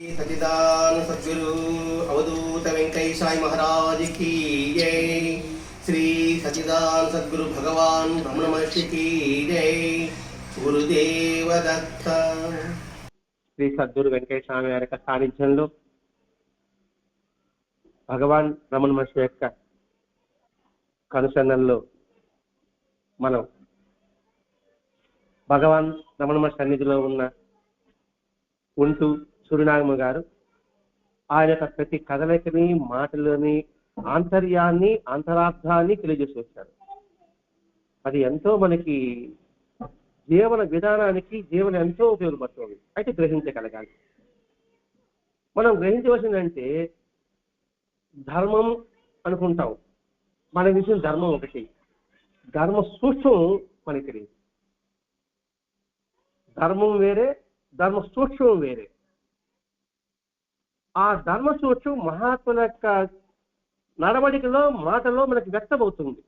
సచిదాన సద్గురు అవధూత వెంకయ్యసాయి మహారాజ్ కీ జై శ్రీ సచిదాన సద్గురు భగవాన్ రమణ మహర్షి కీ జై గురుదేవ దత్త శ్రీ సద్గురు వెంకయ్య స్వామి వారి యొక్క సాన్నిధ్యంలో భగవాన్ రమణ మహర్షి యొక్క కనుసంధంలో మనం భగవాన్ రమణ మహర్షి సన్నిధిలో ఉన్న ఉంటూ సూర్యనాగమ్మ గారు. ఆయన యొక్క ప్రతి కదలికని మాటలని ఆంతర్యాన్ని అంతరార్థాన్ని తెలియజేసి వచ్చారు అది ఎంతో మనకి జీవన విధానానికి జీవన ఎంతో ఉపయోగపడుతుంది. అయితే గ్రహించగలగాలి. మనం గ్రహించవలసిందంటే ధర్మం అనుకుంటాం. మన విషయం ధర్మం ఒకటి. ధర్మ సూక్ష్మం మనకి తెలియదు. ధర్మం వేరే ధర్మ సూక్ష్మం వేరే. ఆ ధర్మ మహాత్ముల యొక్క నడవడికలో మాటలో మనకి వ్యక్తమవుతుంది.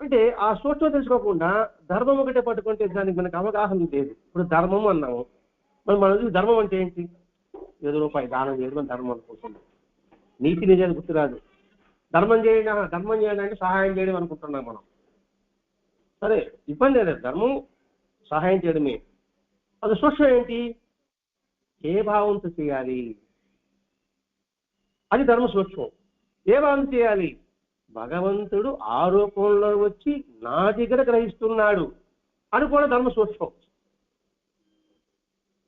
అంటే ఆ సూక్ష్మం తెలుసుకోకుండా ధర్మం ఒకటే పట్టుకుంటే దానికి మనకు అవగాహన లేదు. ఇప్పుడు ధర్మం అన్నాము. మరి మన ధర్మం అంటే ఏంటి? ఏదో రూపాయి దానం చేయడం అని ధర్మం అనుకుంటున్నాం. నీతి నిజాన్ని గుర్తురాదు. ధర్మం చేయడం ధర్మం చేయడం అంటే సహాయం చేయడం అనుకుంటున్నాం మనం. సరే ఇబ్బంది లేదు. ధర్మం సహాయం చేయడమే. అది సూక్ష్మం ఏంటి? ఏ భావంతో చేయాలి? అది ధర్మ సూక్ష్మం. ఏ భావం చేయాలి? భగవంతుడు ఆరోపణలో వచ్చి నా దగ్గర గ్రహిస్తున్నాడు అని కూడా ధర్మ సూక్ష్మం.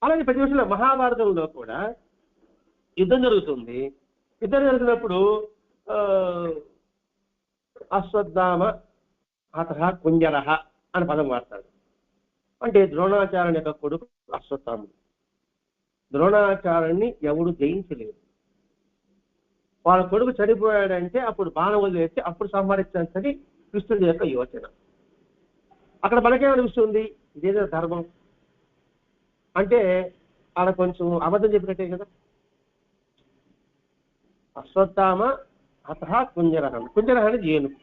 అలాగే ప్రతి విషయంలో మహాభారతంలో కూడా యుద్ధం జరుగుతుంది. యుద్ధం జరుగుతున్నప్పుడు ఆ, అశ్వత్థామ అత కుంజర అని పదం వాడతాడు అంటే ద్రోణాచార్యుని యొక్క కొడుకు అశ్వత్థాముడు. ద్రోణాచార్యుని ఎవడు జయించలేదు. వాళ్ళ కొడుకు చనిపోయాడంటే అప్పుడు బాణం వదిలేసి అప్పుడు సంహరించాల్సి కృష్ణుడి యొక్క యోచన. అక్కడ మనకేమనిపిస్తుంది ఇదేదో ధర్మం. అంటే ఆడ కొంచెం అబద్ధం చెప్పినట్టే కదా. అశ్వత్థామ అత కుంజరహం. కుంజరహ అనేది ఏనుగు.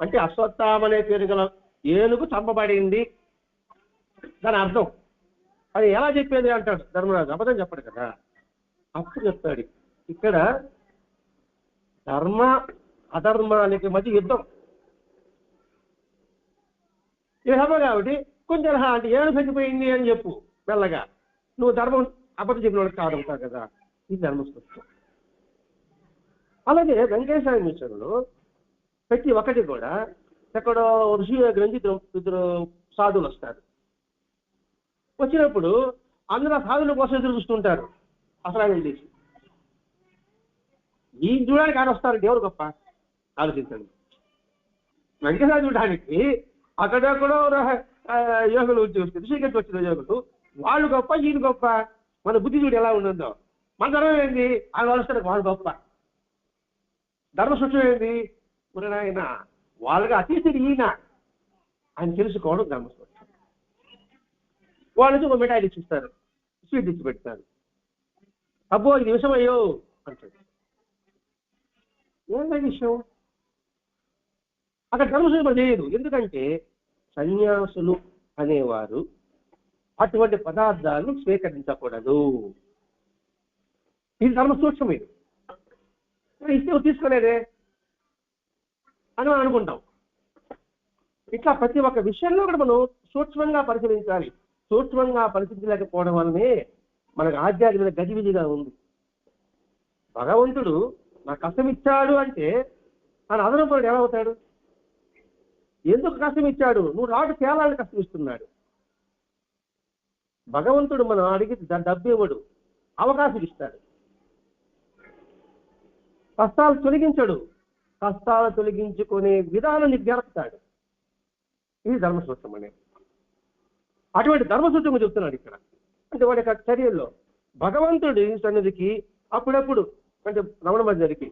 అంటే అశ్వత్థామ అనే పేరు గల ఏనుగు చంపబడింది. దాని అర్థం అది ఎలా చెప్పేది అంటాడు ధర్మరాజు? అబద్ధం చెప్పడు కదా. అప్పుడు చెప్తాడు. ఇక్కడ ధర్మ అధర్మానికి మధ్య యుద్ధం. యుహమ కాబట్టి కొంచెం అంటే ఏడు చచ్చిపోయింది అని చెప్పు మెల్లగా. నువ్వు ధర్మం అబద్ధం చెప్పిన వాడికి కాదవుతావు కదా. ఇది ధర్మస్పష్టం అలాగే వెంకటేశ్వర మిశ్రులు ప్రతి ఒక్కటి కూడా ఎక్కడో ఋషి గ్రంథి ఇద్దరు సాధువులు వస్తారు. వచ్చినప్పుడు అందరూ ఆ కోసం ఎదురు చూస్తుంటారు. అసలు ఆయన చేసి ఈ చూడడానికి ఆయన వస్తారు. దేవుడు గొప్ప. ఆలోచించండి. వెంకటేశ్వర చూడడానికి అక్కడెక్కడో కూడా యోగులు చూస్తే వచ్చిన యోగులు. వాళ్ళు గొప్ప ఈయన గొప్ప. మన బుద్ధి చూడు ఎలా ఉంటుందో. మన ధర్మం ఏంది? ఆయన వాళ్ళు వాళ్ళు గొప్ప. ధర్మ సూత్రం ఏంది? మరి ఆయన వాళ్ళకి అతీతుడు ఈయన. ఆయన తెలుసుకోవడం ధర్మ సూత్రం ఒక మిఠాయి తెచ్చిస్తారు స్వీట్ ఇచ్చి పెడతారు. అబ్బో ఇది విషయం అయ్యో అంటాడు. ఏంటంటే విషయం అక్కడ ధర్మసూత్రం లేదు. ఎందుకంటే సన్యాసులు అనేవారు అటువంటి పదార్థాలను స్వీకరించకూడదు. ఇది ధర్మ సూక్ష్మం ఇది. ఇస్తే తీసుకోలేదే? అని మనం అనుకుంటాం. ఇట్లా ప్రతి ఒక్క విషయంలో కూడా మనం సూక్ష్మంగా పరిశీలించాలి. సూక్ష్మంగా పరిశీలించలేకపోవడం వల్లనే మనకు ఆధ్యాత్మిక గజిబిజిగా ఉంది. భగవంతుడు నాకు కష్టం ఇచ్చాడు అంటే తన అదనపడు ఎలా అవుతాడు ఎందుకు కష్టం ఇచ్చాడు? నువ్వు రాటు తేలాలని కష్టం ఇస్తున్నాడు. భగవంతుడు మనం అడిగి డబ్బు ఇవ్వడు అవకాశం ఇస్తాడు. కష్టాలు తొలగించడు కష్టాలు తొలగించుకునే విధానం నీకు జరుపుతాడు ఇది ధర్మసూత్రం అనేది అటువంటి ధర్మసూత్రం చెప్తున్నాడు ఇక్కడ. అంటే వాడి యొక్క చర్యల్లో భగవంతుడి సన్నిధికి అప్పుడప్పుడు అంటే రమణ మధ్యకి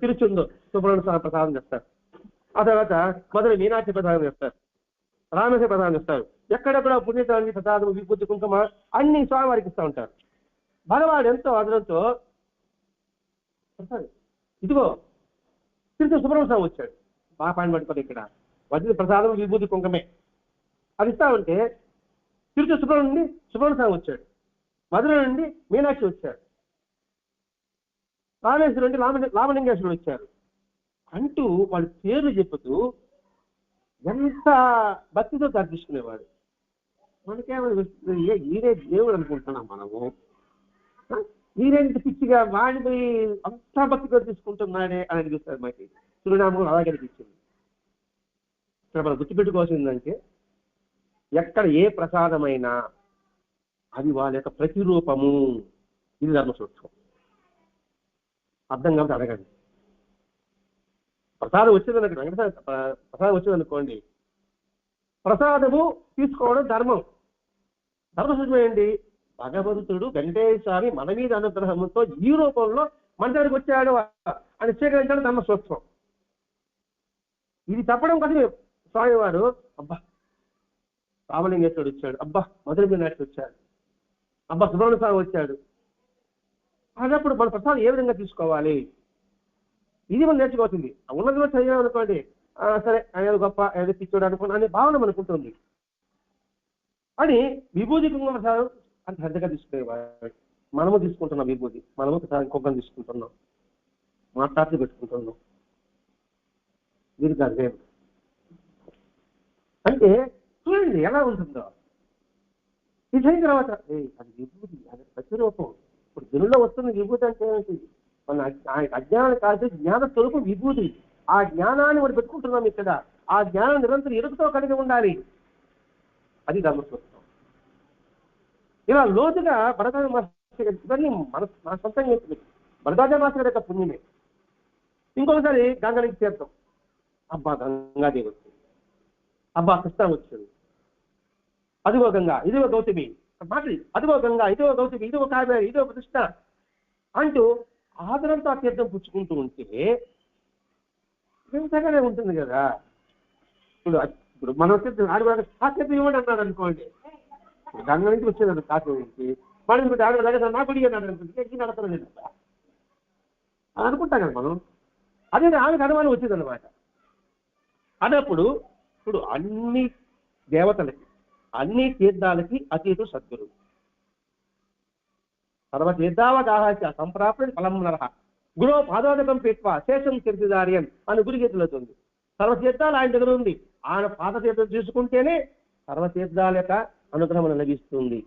తిరుచుందో సుబ్రహ్మణ్య స్వామి ప్రసాదం చేస్తారు ఆ తర్వాత మొదలు మీనాక్షి ప్రసాదం చేస్తారు రామేశ్వర ప్రసాదం చేస్తారు ఎక్కడెక్కడ పుణ్యతానికి ప్రసాదం విభూతి కుంకుమ అన్ని స్వామివారికి ఇస్తూ ఉంటారు. భగవాడు ఎంతో అదనంతో ఇదిగో తిరుచు సుబ్రహ్మణ్య స్వామి వచ్చాడు. బాగా పాయింట్ పట్టుకొని ఇక్కడ. వదిలి ప్రసాదం విభూతి కుంకమే. అది ఇస్తా ఉంటే తిరుచు నుండి సుబ్రహ్మణ్య స్వామి వచ్చాడు. మధుర నుండి మీనాక్షి వచ్చాడు. రామేశ్వరం నుండి రామ రామలింగేశ్వరుడు వచ్చారు. అంటూ వాళ్ళ పేర్లు చెప్పుతూ ఎంత భక్తితో తర్పించుకునేవాడు మనకేమైనా ఏ ఈడే దేవుడు అనుకుంటున్నాం మనము. ఆ? ఈరేంటి పిచ్చిగా వాడిని అంతా భక్తితో తీసుకుంటున్నాడే అని అనిపిస్తుంది మనకి చిరునామం అలాగే అనిపించింది. ఇక్కడ మనం గుర్తుపెట్టుకోవాల్సిందంటే ఎక్కడ ఏ ప్రసాదమైనా అది వాళ్ళ యొక్క ప్రతిరూపము. ఇది ధర్మసూత్రం. అర్థం కాబట్టి అడగండి. ప్రసాదం వచ్చిందనుకోండి వెంకటేశ్వర ప్రసాదం వచ్చిందనుకోండి ప్రసాదము తీసుకోవడం ధర్మం. ధర్మసూత్రం ఏంటి? భగవంతుడు వెంకటేశ్వర స్వామి మన మీద అనుగ్రహంతో ఈ రూపంలో మన దగ్గరికి వచ్చాడు అని స్వీకరించడం ధర్మసూత్రం. ఇది చెప్పడం కోసం స్వామి వారు అబ్బా పాపలింగేశ్వరుడు వచ్చాడు. అబ్బా మధుర మీనాక్షి వచ్చాడు. అబ్బా సుబ్రహ్మణ్య స్వామి వచ్చాడు. అన్నప్పుడు మన ప్రసాదం ఏ విధంగా తీసుకోవాలి? ఇది మనం నేర్చుకోవాల్సింది. ఉన్నదిలో చదివాం అనుకోండి సరే ఆయన గొప్ప ఆయన పిచ్చోడు అనుకోండి అనే భావన మనకుంటుంది అని విభూతి కుంకుమ ప్రసాదం అంత శ్రద్ధగా తీసుకునేవాడు. మనము తీసుకుంటున్నాం విభూతి. మనము ప్రసాదం కుంకుమ తీసుకుంటున్నాం. మాట్లాడుతూ పెట్టుకుంటున్నాం. వీరికి అర్థం అంటే చూడండి ఎలా ఉంటుందో. ఇది అయిన తర్వాత అది విభూతి అది ప్రతిరూపం. ఇప్పుడు దినుల్లో వస్తున్న విభూతి అంటే ఏంటి మన అజ్ఞానం కాదు జ్ఞాన స్వరూపం విభూతి. ఆ జ్ఞానాన్ని మనం పెట్టుకుంటున్నాం ఇక్కడ. ఆ జ్ఞానం నిరంతరం ఎరుకుతో కలిగి ఉండాలి. అది ధర్మస్వరూపం. ఇలా లోతుగా భరతాజ మాస్టర్ ఇవన్నీ మన మన సొంతంగా భరతాజ మాస్టర్ గారి యొక్క పుణ్యమే. ఇంకొకసారి గంగ నుంచి చేద్దాం అబ్బా గంగాదేవి అబ్బా కృష్ణ వచ్చాడు. అదిగో గంగా ఇదిగో గౌతమి. మాటలు అదిగో గంగా ఇదిగో గౌతమి ఇదిగో కావేరి ఇదిగో కృష్ణ అంటూ ఆదరంతో తీర్థం పుచ్చుకుంటూ ఉంటే వింతగానే ఉంటుంది కదా. ఇప్పుడు ఇప్పుడు మనం తీర్థం ఆడవాళ్ళకి కూడా ఇవ్వండి అన్నాడు అనుకోండి. గంగ నుంచి వచ్చేది కాకి నుంచి. మనం ఇప్పుడు ఆడవాళ్ళ నాకు నా గుడి అన్నాడు అనుకుంటే ఎక్కి నడపడం లేదు అని అనుకుంటాం కదా మనం. అదే ఆమెకు అనుమానం వచ్చింది అనమాట అన్నప్పుడు చూడు అన్ని దేవతలకి అన్ని తీర్థాలకి అతీతు సద్గురు సర్వతీర్థావగాహ సంప్రాప్తి ఫలం నరహ గురు పాదోదకం పెట్వ శేషం తీర్థదార్యం అని గురిగీతలవుతుంది సర్వతీర్థాలు ఆయన దగ్గర ఉంది. ఆయన పాదతీర్థం తీసుకుంటేనే సర్వతీర్థాల యొక్క అనుగ్రహం లభిస్తుంది.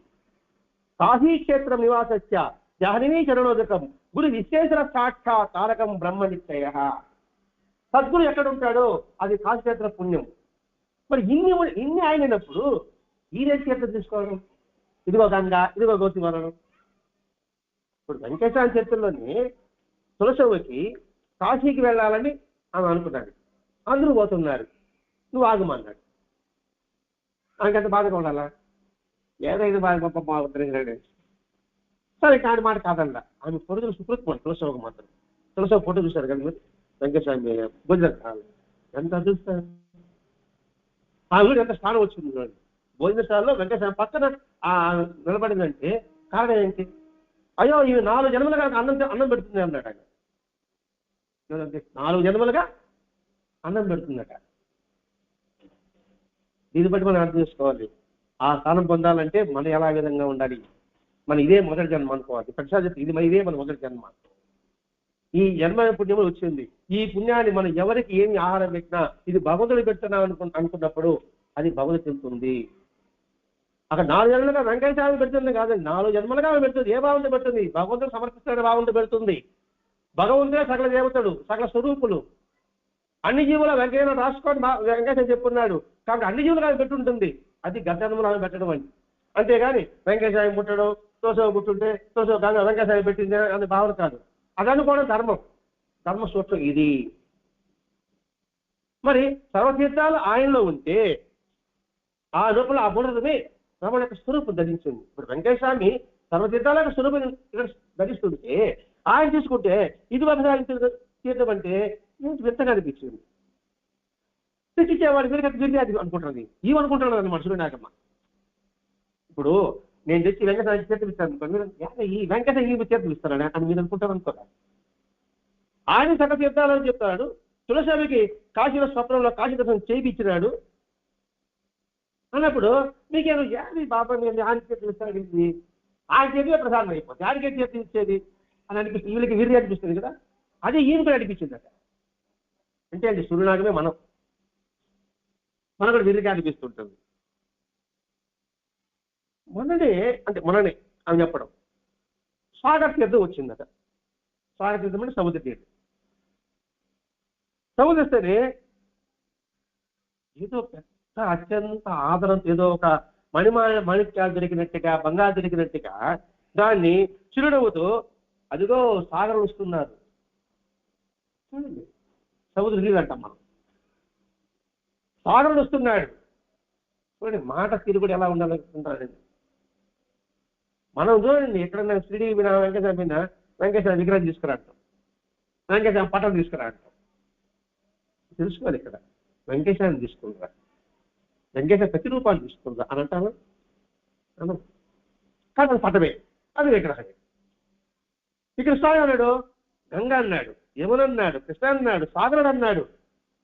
కాశీక్షేత్రం నివాసస్య జహనినీ చరణోదకం. గురు విశ్వేశ్వర సాక్షా తారకం బ్రహ్మ నిశ్చయ. సద్గురు ఎక్కడ ఉంటాడో అది కాశీక్షేత్ర పుణ్యం. మరి ఇన్ని ఇన్ని ఆయనప్పుడు ఈయన తీర్థం తీసుకోవడం ఇదిగో గంగ ఇదిగో గౌతమరణం ఇప్పుడు వెంకటేశ్వర చరిత్రలోని తులసవ్వకి కాశీకి వెళ్ళాలని ఆమె అనుకున్నాడు అందరూ పోతున్నారు. నువ్వు ఆగమన్నాడు ఆయనకంత బాధగా ఉండాలా? ఏదైనా బాధ గొప్ప బాగుంటుంది సరే కాని మాట కాదండ ఆమె పొరుగులు సుకృతం తులసవ్వకు మాత్రం. తులసవ్వ ఫోటో చూశారు కదా వెంకటస్వామి గుజరాత్ ఎంత చూస్తారు ఆ ఊరు ఎంత స్థానం వచ్చింది చూడండి. భోజనశాలలో వెంకటేశ్వర పక్కన నిలబడిందంటే కారణం ఏంటి? అయ్యో ఇవి నాలుగు జన్మలుగా నాకు అన్నం అన్నం పెడుతుంది అన్నాడు ఆయన. నాలుగు జన్మలుగా అన్నం పెడుతుందట. దీన్ని బట్టి మనం అర్థం చేసుకోవాలి. ఆ స్థానం పొందాలంటే మనం ఎలా విధంగా ఉండాలి? మన ఇదే మొదటి జన్మ అనుకోవాలి. ప్రతిసారి ఇది ఇదే మన మొదటి జన్మ. ఈ జన్మ పుణ్యములు వచ్చింది. ఈ పుణ్యాన్ని మనం ఎవరికి ఏమి ఆహారం పెట్టినా ఇది భగవంతుడు పెడుతున్నాం అనుకు అనుకున్నప్పుడు అది భగవతి తింటుంది. అక్కడ నాలుగు జన్మలుగా వెంకటేశ్వర పెడుతుంది కాదండి. నాలుగు జన్మలుగా ఆమె పెడుతుంది. ఏ భావంతో పెడుతుంది? భగవంతుడు సమర్పిస్తున్న భావంతో పెడుతుంది. భగవంతుడే సకల దేవతడు సకల స్వరూపులు. అన్ని జీవుల వెంకయ్య రాసుకోండి వెంకటేశ్వర చెప్పున్నాడు. కాబట్టి అన్ని జీవులు ఆమె పెట్టుంటుంది. అది గద్దనములు ఆమె పెట్టడం అని అంతేగాని వెంకటేశ్వర పుట్టడం తోసవ పుట్టుంటే తోసవ గంగ వెంకటేశ్వర పెట్టింది అనే భావన కాదు. అది ధర్మం. ధర్మసూత్రం ఇది. మరి సర్వతీర్థాలు ఆయనలో ఉంటే ఆ లోపల ఆ గుణమే రమణ యొక్క స్వరూపం ధరించింది. ఇప్పుడు వెంకటేశ్వామి సర్వతీర్థాల యొక్క స్వరూపం ఇక్కడ ధరిస్తుంటే ఆయన తీసుకుంటే ఇది వ్యవసాయం తీర్థం అంటే ఏంటి వింతగా అనిపించింది? తెచ్చిచ్చేవాడు మీరు అది అనుకుంటున్నది ఇవి అని మనుషులు నాకమ్మ. ఇప్పుడు నేను తెచ్చి వెంకట చేతులు ఇస్తాను అనుకో, మీరు ఈ వెంకట ఈ చేతులు అని మీరు అనుకుంటారు అనుకోరా ఆయన సకల తీర్థాలని చెప్తాడు. తులసామికి కాశీలో స్వప్నంలో కాశీ దర్శనం చేయించినాడు. అన్నప్పుడు మీకేమో ఏది బాబా మీరు ఆయన చేతులు ఆయన చేతిలో ప్రసాదం అయిపోతుంది ఆయనకే చేతి ఇచ్చేది అని అనిపిస్తుంది. వీళ్ళకి వీరి అనిపిస్తుంది కదా. అదే ఈయన కూడా అనిపించింది అక్కడ అంటే అండి సూర్యనాగమే మనం. మనం కూడా వీరికి అనిపిస్తుంటుంది. మొన్ననే అంటే మొన్ననే అని చెప్పడం. సాగర్ తీర్థం వచ్చిందట. సాగర్ తీర్థం అంటే సముద్ర తీర్థం సముద్రస్తేనే ఏదో పెద్ద అత్యంత ఆదరంతో ఏదో ఒక మణిమా మాణిక్యాలు దొరికినట్టుగా బంగారు దొరికినట్టుగా దాన్ని చిరునవ్వుతో అదిగో సాగరం వస్తున్నారు. చూడండి. సముద్ర నీళ్ళు అంటాం మనం. సాగరుడు వస్తున్నాడు. చూడండి మాట తీరు కూడా ఎలా ఉండాలనుకుంటారండి మనం చూడండి ఎక్కడన్నా శ్రీడి వినా వెంకటేశ్వర మీద వెంకటేశ్వర విగ్రహం తీసుకురాంటాం వెంకటేశ్వర పటం తీసుకురాంటాం తెలుసుకోవాలి ఇక్కడ. వెంకటేశ్వరాన్ని తీసుకుందా? వెంకటేశ్వర ప్రతిరూపాలు తీసుకుందా అని అంటాను అను. అది పటమే. అది విగ్రహమే. ఇక్కడ స్వామి అన్నాడు గంగ అన్నాడు యమున అన్నాడు కృష్ణ అన్నాడు సాగరుడు అన్నాడు.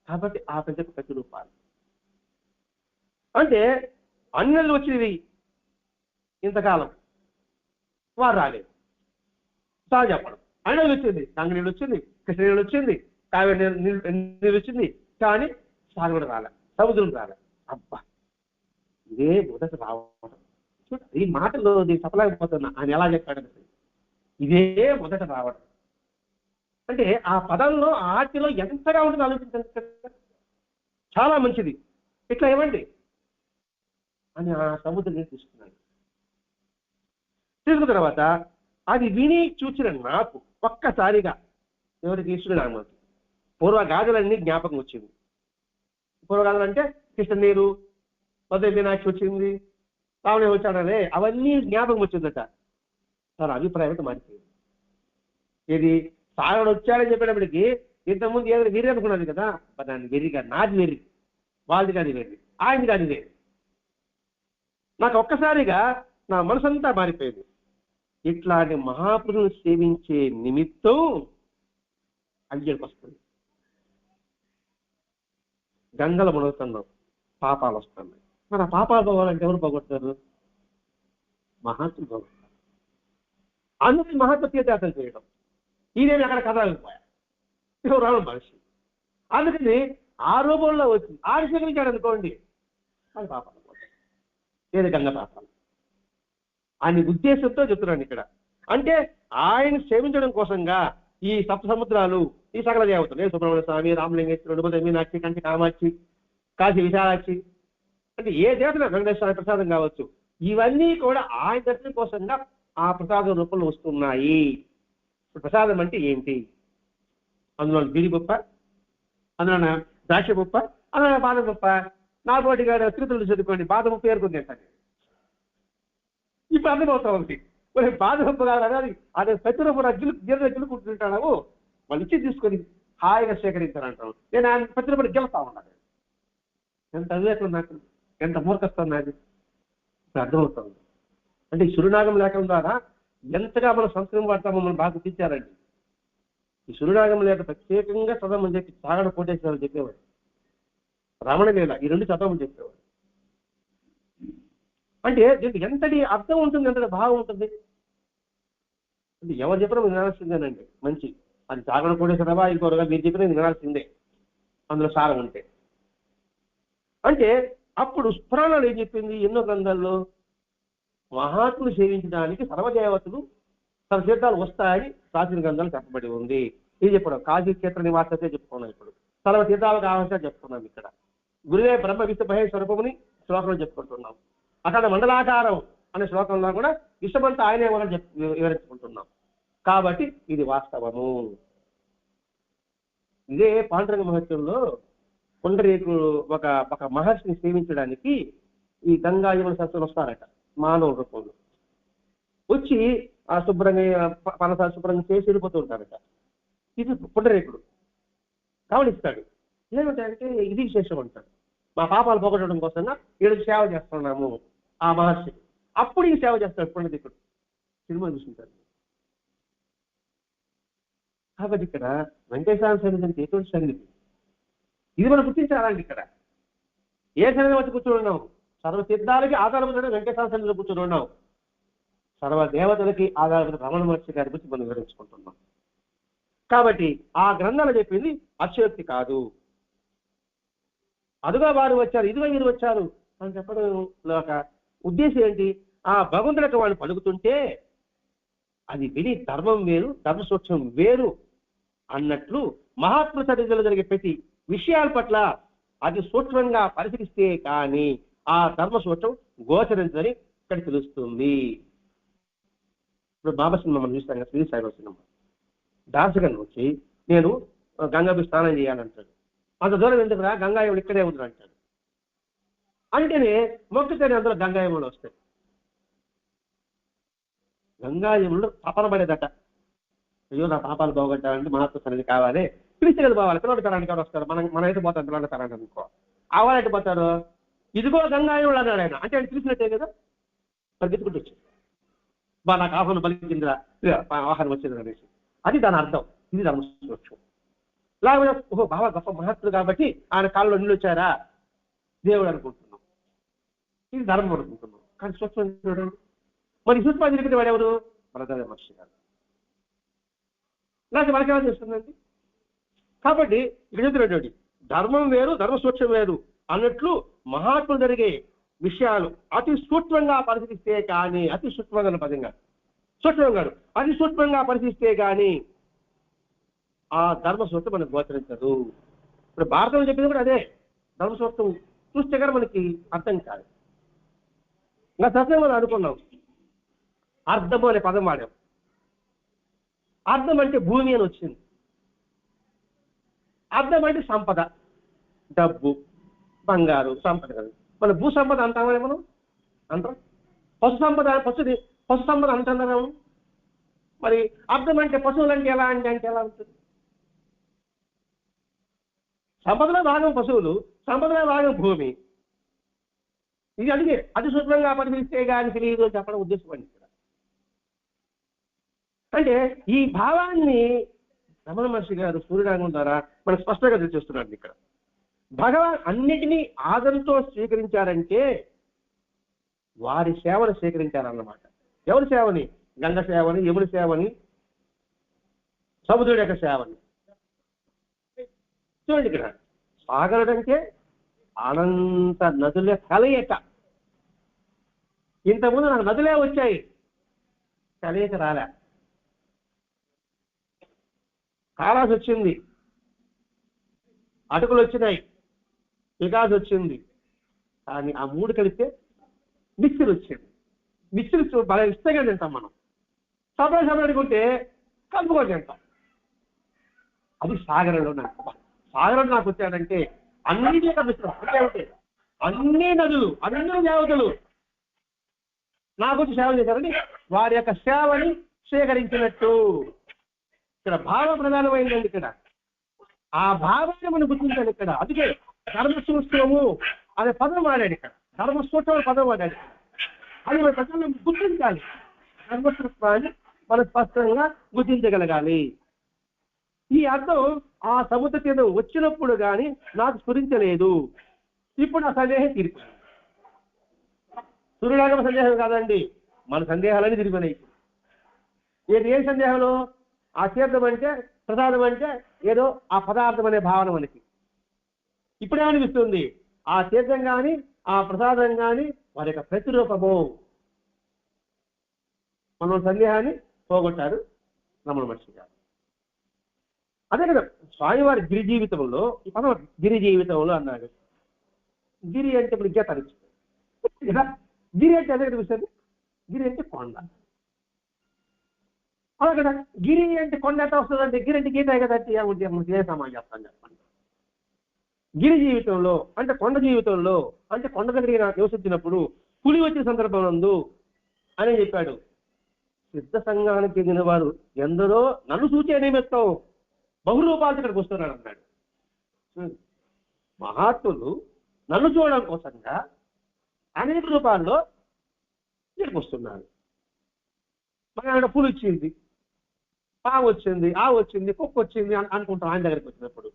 కాబట్టి ఆ పెద్ద ప్రతిరూపాలు. అంటే అన్నలు వచ్చినవి ఇంతకాలం. వారు రాలేదు. సహజ చెప్పడం ఆయన వచ్చింది గంగ నీళ్ళు వచ్చింది కృష్ణ నీళ్ళు వచ్చింది కావేరి నీళ్ళు వచ్చింది. కానీ సాగుడు రాలే సముద్రం రాలే. అబ్బా! ఇదే మొదట రావడం చూడ ఈ మాటలో నేను చెప్పలేకపోతున్నా. ఆయన ఎలా చెప్పాడంటే ఇదే మొదట రావడం అంటే ఆ పదంలో ఆటిలో ఆర్తిలో ఎంతగా ఉంటుంది ఆలోచించండి చాలా మంచిది. ఇట్లా ఇవ్వండి అని ఆ సముద్రం నేను తీసుకున్నాను తీసుకున్న తర్వాత అది విని చూసిన నాకు ఒక్కసారిగా ఎవరికి ఈశ్వరుడు పూర్వ పూర్వగాథలన్నీ జ్ఞాపకం వచ్చింది. పూర్వగాథలు అంటే కృష్ణ నీరు మీనాక్షి వచ్చింది రావణ వచ్చాడనే అవన్నీ జ్ఞాపకం వచ్చిందట. తన అభిప్రాయం మారిపోయింది. ఇది సాగడు వచ్చాడని చెప్పేటప్పటికి ఇంతకుముందు ఏదైనా వెర్రి అనుకున్నది కదా మరి దాన్ని వెర్రిగా నాది వెర్రి వాళ్ళది కాదు వెర్రి ఆయనది కాదు వెర్రి నాకు ఒక్కసారిగా నా మనసంతా మారిపోయింది. ఇట్లాంటి మహాపురుషులు సేవించే నిమిత్తం అయ్యడికి వస్తుంది గంగలు మునుగుతున్నాం పాపాలు వస్తున్నాయి మరి ఆ పాపాలు పోవాలంటే ఎవరు పోగొడతారు? మహాత్ములు పోగొడతారు. అందుకని మహాత్మ తీర్థయాత్ర చేయడం. ఈయనేమి అక్కడ కదలకపోయా ఎవరు రావడం మనిషి. అందుకని ఆ రూపంలో వచ్చింది ఆడి స్వీకరించాడు అనుకోండి అది పాపాలు పోతాయి. ఏది గంగ పాపాలు? ఆయన ఉద్దేశంతో చెప్తున్నాను ఇక్కడ. అంటే ఆయన సేవించడం కోసంగా ఈ సప్త సముద్రాలు ఈ సకల దేవతలు ఏ సుబ్రహ్మణ్య స్వామి రామలింగేశ్వరుడు ఉదయ మీనాక్షి కంటి కామాక్షి కాశీ విశాలాక్షి అంటే ఏ దేవతలు వెంకటేశ్వర ప్రసాదం కావచ్చు. ఇవన్నీ కూడా ఆయన దర్శనం కోసంగా ఆ ప్రసాదం రూపంలో వస్తున్నాయి. ప్రసాదం అంటే ఏంటి? అందులో గిరిగొప్ప అందులో ద్రాక్ష గొప్ప అందులో బాదం గొప్ప నాగోటి గారు తిరుతులు చదువుకోండి బాదం పేర్కొంది అంటే ఇప్పుడు అర్థమవుతా ఉంది. మరి బాధపప్ప గారు అదే ప్రతిరూప రజ్జులు గిర్ర రజ్జులు కూర్చుంటాడు మంచి తీసుకొని హాయిగా సేకరించారంటాం నేను ఆయన ప్రతిరూపని గెలుస్తా ఉన్నాను. ఎంత అవివేకం నాకు ఎంత మూర్ఖత్వం నాది. ఇప్పుడు అర్థమవుతుంది. అంటే ఈ సురునాగం లేఖం ద్వారా ఎంతగా మనం సంస్కృతం వాడతామో మనం బాగా తీర్చారండి ఈ సురునాగం లేక ప్రత్యేకంగా చదవమని చెప్పి సాగడ కోటేశ్వరాలు చెప్పేవాడు రమణ లీల ఈ రెండు చదవమని చెప్పేవాడు అంటే దీనికి ఎంతటి అర్థం ఉంటుంది ఎంతటి భావం ఉంటుంది? అంటే ఎవరు చెప్పినా మీరు వినాల్సిందేనండి మంచి. అది సాగడ కోటేశ్వరవా ఇంకోరుగా మీరు చెప్పినా వినాల్సిందే. అందులో సారం ఉంటే. అంటే అప్పుడు పురాణాలు ఏం చెప్పింది? ఎన్నో గ్రంథాల్లో మహాత్ములు సేవించడానికి సర్వదేవతలు తన తీర్థాలు వస్తాయని ప్రాచీన గ్రంథాలు చెప్పబడి ఉంది. ఇది చెప్పడం కాశీ క్షేత్ర నివాసతే చెప్పుకున్నాం ఇప్పుడు. సర్వ తీర్థాలకు ఆవశ్యక చెప్పుకున్నాం ఇక్కడ. గురువే బ్రహ్మ విష్ణు మహేశ్వరూపముని శ్లోకంలో చెప్పుకుంటున్నాం. అక్కడ మండలాకారం అనే శ్లోకంలో కూడా విశ్వమంతా ఆయనే మనం వివరించుకుంటున్నాం. కాబట్టి ఇది వాస్తవము. ఇదే పాండురంగ మహత్యంలో పుండరీకుడు ఒక ఒక మహర్షిని సేవించడానికి ఈ గంగా యమున సరస్సులు వస్తారట మానవ రూపంలో. వచ్చి ఆ శుభ్రంగా పనస శుభ్రంగా చేసి వెళ్ళిపోతూ ఉంటారట. ఇది పుండరీకుడు గమనిస్తాడు. ఏమిటంటే ఇది విశేషం అంటాడు. మా పాపాలు పోగొట్టడం కోసంగా ఈరోజు సేవ చేస్తున్నాము. ఆ మహర్షి అప్పుడు ఈ సేవ చేస్తాడు పుణ్యదిక్కుడు సినిమా చూసుకుంటాడు కాబట్టి ఇక్కడ వెంకటేశ్వర సన్నిధానికి ఎటువంటి సన్నిధి ఇది మనం గుర్తించాలండి ఇక్కడ. ఏ సన్నిధి వచ్చి కూర్చొని ఉన్నాం సర్వసిద్ధాలకి ఆధారమైన వెంకటేశ్వర సన్నిధిలో కూర్చొని ఉన్నావు సర్వ దేవతలకి ఆధారపడిన రమణ మహర్షి గారి గురించి మనం వివరించుకుంటున్నాం. కాబట్టి ఆ గ్రంథాలు చెప్పింది అక్షయోక్తి కాదు. అదుగా వారు వచ్చారు ఇదిగా వీరు వచ్చారు అని చెప్పడం ఒక ఉద్దేశం ఏంటి? ఆ భగవంతుడికి వాళ్ళు పలుకుతుంటే అది విని ధర్మం వేరు ధర్మ సూక్ష్మం వేరు అన్నట్లు మహాత్మ చరిత్రలో జరిగే ప్రతి విషయాల పట్ల అది సూక్ష్మంగా పరిశీలిస్తే కానీ ఆ ధర్మ సూక్ష్మం గోచరించదని ఇక్కడ తెలుస్తుంది. ఇప్పుడు బాబా సినిమా మనం చూస్తాం కదా శ్రీ సాయిబాబా సినిమా. దాసగన్ వచ్చి నేను గంగాపి స్నానం చేయాలంటాడు. అంత దూరం ఎందుకు రా గంగా గంగాయముడు ఇక్కడే ఉందని అంటాడు. అంటేనే మొక్కుతేనే అందులో గంగాయములు వస్తాయి. గంగాయములు తపన పడేదట అయ్యో నా పాపాలు బాగొట్టాలంటే మహాత్మ సన్నిధి కావాలి. పిలిచి పోవాలి. పిల్లలు తరానికి ఎవరు వస్తారు మనం మనమైతే పోతాం పిల్లల తరానికి అనుకో. ఆవాలైతే పోతారు ఇదిగో గంగాయముడు అన్నాడు ఆయన. అంటే ఆయన తెలిసినట్టే కదా? పరిగెత్తుకుంటూ వచ్చి బా నాకు ఆహ్వానం పలికిందిరా ఆహారం వచ్చింది అనేసి. అది దాని అర్థం. ఇది ధర్మసూక్ష్మం లేకపోతే ఓహో బాబా గొప్ప మహత్తుడు కాబట్టి ఆయన కాళ్ళలో నీళ్ళు వచ్చారా? దేవుడు అనుకుంటున్నాడు. ఇది ధర్మం అనుకుంటున్నాం కానీ సూక్ష్మం మరి సూక్ష్మ జరిగితే వాడు ఎవరు? బ్రదర్ మహర్షి గారు. లేకపోతే మనకేమో చేస్తుందండి? కాబట్టి ఇక్కడ చెప్తున్నటువంటి ధర్మం వేరు ధర్మ సూక్ష్మం వేరు అన్నట్లు మహాత్ములు జరిగే విషయాలు అతి సూక్ష్మంగా పరిశీలిస్తే కానీ అతి సూక్ష్మంగా పదంగా. సూక్ష్మం కాదు. అతి సూక్ష్మంగా పరిశీలిస్తే కానీ ఆ ధర్మసూత్రం మనకు గోచరించదు. ఇప్పుడు భారతంలో చెప్పింది కూడా అదే. ధర్మసూత్రం చూస్తే కానీ మనకి అర్థం కాదు. ఇంకా సత్యం మనం అనుకున్నాం అర్థము అనే పదం వాడాం. అర్థం అంటే భూమి అని వచ్చింది. అర్థం అంటే సంపద. డబ్బు బంగారు సంపద కదా. మన భూ సంపద అంటామా మనం? అంటాం. పశు సంపద పశుది పశు సంపద అంటున్నారా మరి అర్థం అంటే పశువులు అంటే ఎలా అంటే అంటే ఎలా ఉంటుంది? సంపదలో భాగం పశువులు సంపదలో భాగం భూమి. ఇది అడిగే అతి శుభ్రంగా పరిశీలిస్తే కానీ తెలియదు అని చెప్పడం ఉద్దేశం అండి ఇక్కడ. అంటే ఈ భావాన్ని రమణ మహర్షి గారు సూర్యరాగం ద్వారా మనకు స్పష్టంగా తెలియజేస్తున్నాడు ఇక్కడ. భగవాన్ అన్నిటినీ ఆదరంతో స్వీకరించారంటే వారి సేవను స్వీకరించారన్నమాట. ఎవరి సేవని? గంగ సేవని యముని సేవని సముద్రుడి యొక్క సేవని. చూడండి ఇక్కడ. సాగరుడు అంటే అనంత నదుల కలయిక ఇంతకుముందు నాకు నదులే వచ్చాయి. కలయిక రాలే. కాలాసి వచ్చింది. అటుకులు వచ్చినాయి. వికాస్ వచ్చింది. కానీ ఆ మూడు కలిపితే మిక్సర్ వచ్చింది మిక్సర్ బాగా ఇష్టంగా తింటాం మనం. సపరేట్ సపరేట్ కొంటే కలుపుకొని తింటాం. అది సాగరంలో నాకు సాగరం నాకు వచ్చాడంటే అన్ని మిశ్రం అంటే ఏమిటి? అన్ని నదులు అన్ని దేవతలు. నాకు సేవ చేశారని వారి యొక్క సేవని స్వీకరించినట్టు. ఇక్కడ భావ ప్రధానమైందండి ఇక్కడ. ఆ భావాన్ని మనం గుర్తించాలి ఇక్కడ. అందుకే ధర్మసూత్రము అనే పదం వాడాడు ఇక్కడ. ధర్మసూత్రం అనే పదం వాడాడు అది మన ప్రజలను గుర్తించాలి. ధర్మసూత్రాన్ని మనం స్పష్టంగా గుర్తించగలగాలి. ఈ అర్థం ఆ సముద్ర తీరం వచ్చినప్పుడు కానీ నాకు స్ఫురించలేదు. ఇప్పుడు నా సందేహం తీరిపోయింది సూర్యుడాగమ సందేహం కాదండి. మన సందేహాలన్నీ తిరిగిపోయినాయి. ఏంటి ఏం సందేహంలో? ఆ తీర్థం అంటే ప్రసాదం అంటే ఏదో ఆ పదార్థం అనే భావన మనకి. ఇప్పుడేమనిపిస్తుంది ఆ తీర్థం కానీ ఆ ప్రసాదం కానీ వారి యొక్క ప్రతిరూపము. మనం సందేహాన్ని పోగొట్టారు రమణ మహర్షి గారు. అదే కదా స్వామివారి గిరి జీవితంలో ఈ పదం గిరి జీవితంలో అన్నాడు. గిరి అంటే ఇప్పుడు ఇంకా అనిపిస్తుంది కదా? గిరి అంటే అదే విషయం గిరి అంటే కొండ. అలా కదా? గిరి అంటే కొండ ఎంత వస్తుందంటే గిరి అంటే గీత కదా అంటే ఏ సమాజం చెప్తాను చెప్పండి. గిరి జీవితంలో అంటే కొండ జీవితంలో అంటే కొండ దగ్గరికి నాకు నివసించినప్పుడు పులి వచ్చిన సందర్భం అని చెప్పాడు సిద్ధ సంఘానికి చెందిన వారు ఎందరో నన్ను చూచే నిమిత్తం బహురూపాలు ఇక్కడికి వస్తున్నాడు అన్నాడు. మహాత్ములు నన్ను చూడడం కోసంగా అనేక రూపాల్లో ఇక్కడికి వస్తున్నారు. మరి ఆయన పూలు ఇచ్చింది పాము వచ్చింది ఆ వచ్చింది కుక్క వచ్చింది అని అనుకుంటాం ఆయన దగ్గరికి వచ్చినప్పుడు.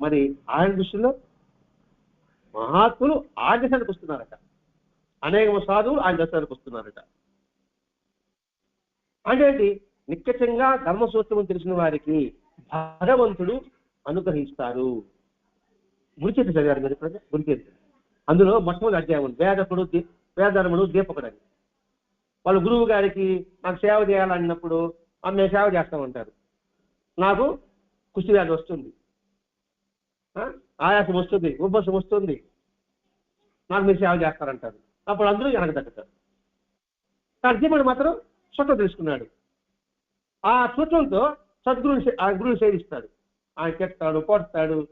మరి ఆయన దృష్టిలో మహాత్ములు ఆయన దశానికి వస్తున్నారట. అనేక సాధువులు ఆయన దశానికి వస్తున్నారట. అంటే ఏంటి? నిత్యచంగా ధర్మసూత్రము తెలిసిన వారికి భగవంతుడు అనుగ్రహిస్తారు. గురిచేత చదివారు మీరు ఇప్పుడు అందులో మొట్టమొదటి అధ్యాయం ఉంది. వేదకుడు దీ- వేదధర్ముడు దీపకుడు అని వాళ్ళు గురువు గారికి నాకు సేవ చేయాలన్నప్పుడు ఆమె మేము సేవ చేస్తామంటారు. నాకు కుష్టి వ్యాధి వస్తుంది. ఆయాసం వస్తుంది. ఉబ్బసం వస్తుంది. నాకు మీరు సేవ చేస్తారంటారు. అప్పుడు అందరూ వెనక తగ్గుతారు. కానీ దీపుడు మాత్రం స్వతం తెలుసుకున్నాడు. ఆ సూత్రంతో సద్గురుని సే- గురువుని సేవిస్తాడు. ఆయన చెప్తాడు కొడతాడు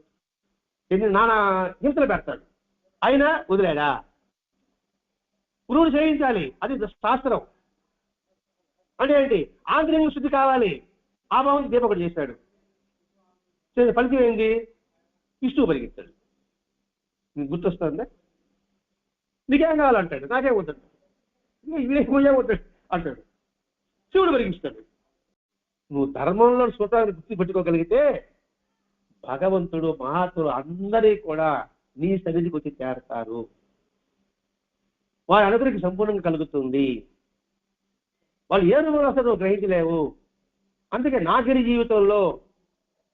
ఎన్ని నానా హింసలు పెడతాడు. అయినా వదిలేడా? గురువుని సేవించాలి. అది శాస్త్రం. అంటే ఏంటి? ఆంతరిక శుద్ధి కావాలి. ఆ భావం దీపకుడు చేశాడు. ఫలితం ఏంటి? విష్ణువు పరిగెత్తాడు. గుర్తొస్తుందా? నీకేం కావాలంటాడు? నాకేం వద్దంటాడు? వీడే వద్దాడు అంటాడు. శివుడు పరిగిస్తాడు నువ్వు ధర్మంలో సూత్రాన్ని గుర్తు పెట్టుకోగలిగితే భగవంతుడు మహాత్ములు అందరి కూడా నీ సన్నిధికి వచ్చి చేరతారు. వారి అనుగ్రహకి సంపూర్ణంగా కలుగుతుంది. వాళ్ళు ఏ రూపంలో వస్తారో గ్రహించలేవు. అందుకే నాగరి జీవితంలో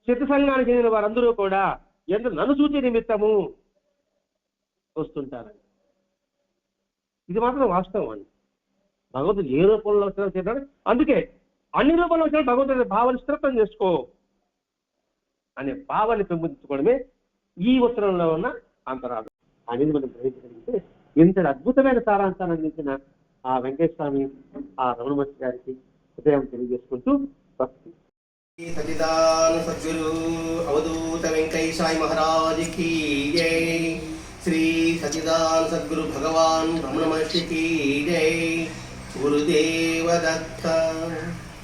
చిత్త సంఘానికి చెందిన వారందరూ కూడా ఎంత నన్ను చూచే నిమిత్తము వస్తుంటారు. ఇది మాత్రం వాస్తవం అండి. భగవంతుడు ఏ రూపంలో వస్తారో చేస్తాడు అందుకే అన్ని రూపంలో వచ్చిన భగవంతుడి భావాన్ని స్థిరత్వం చేసుకో అనే భావాన్ని పెంపొందించుకోవడమే ఈ ఉత్తరంలో ఉన్న అంతరాలు అనేది మనం గ్రహించగలిగితే ఇంతటి అద్భుతమైన సారాంశాన్ని అందించిన ఆ వెంకటస్వామి ఆ రమణమహర్షి గారికి హృదయం తెలియజేసుకుంటూ భక్తి. సచిదాను అవధూత వెంకయ్యసాయి మహారాజుకి జై. శ్రీ సచిదాన్ సద్గురు భగవాన్ రమణ మహర్షికి జై. గురుదేవ దత్త.